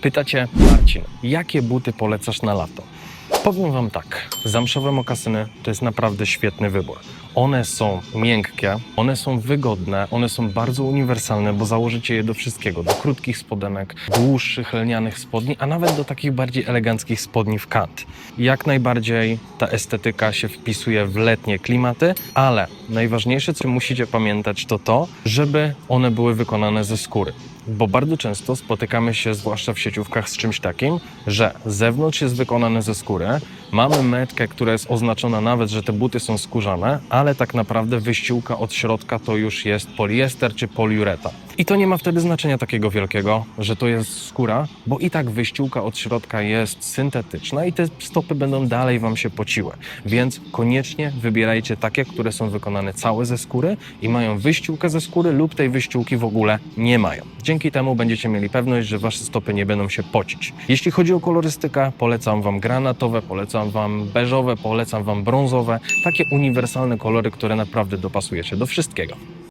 Pytacie, Marcin, jakie buty polecasz na lato? Powiem Wam tak, zamszowe mokasyny to jest naprawdę świetny wybór. One są miękkie, one są wygodne, one są bardzo uniwersalne, bo założycie je do wszystkiego, do krótkich spodenek, dłuższych lnianych spodni, a nawet do takich bardziej eleganckich spodni w kant. Jak najbardziej ta estetyka się wpisuje w letnie klimaty, ale najważniejsze, co musicie pamiętać, to to, żeby one były wykonane ze skóry. Bo bardzo często spotykamy się, zwłaszcza w sieciówkach, z czymś takim, że zewnątrz jest wykonane ze skóry, mamy metkę, która jest oznaczona nawet, że te buty są skórzane, ale tak naprawdę wyściółka od środka to już jest poliester czy poliureta. I to nie ma wtedy znaczenia takiego wielkiego, że to jest skóra, bo i tak wyściółka od środka jest syntetyczna i te stopy będą dalej Wam się pociły. Więc koniecznie wybierajcie takie, które są wykonane całe ze skóry i mają wyściółkę ze skóry lub tej wyściółki w ogóle nie mają. Dzięki temu będziecie mieli pewność, że Wasze stopy nie będą się pocić. Jeśli chodzi o kolorystykę, polecam Wam granatowe, polecam Wam beżowe, polecam Wam brązowe, takie uniwersalne kolory, które naprawdę dopasujecie do wszystkiego.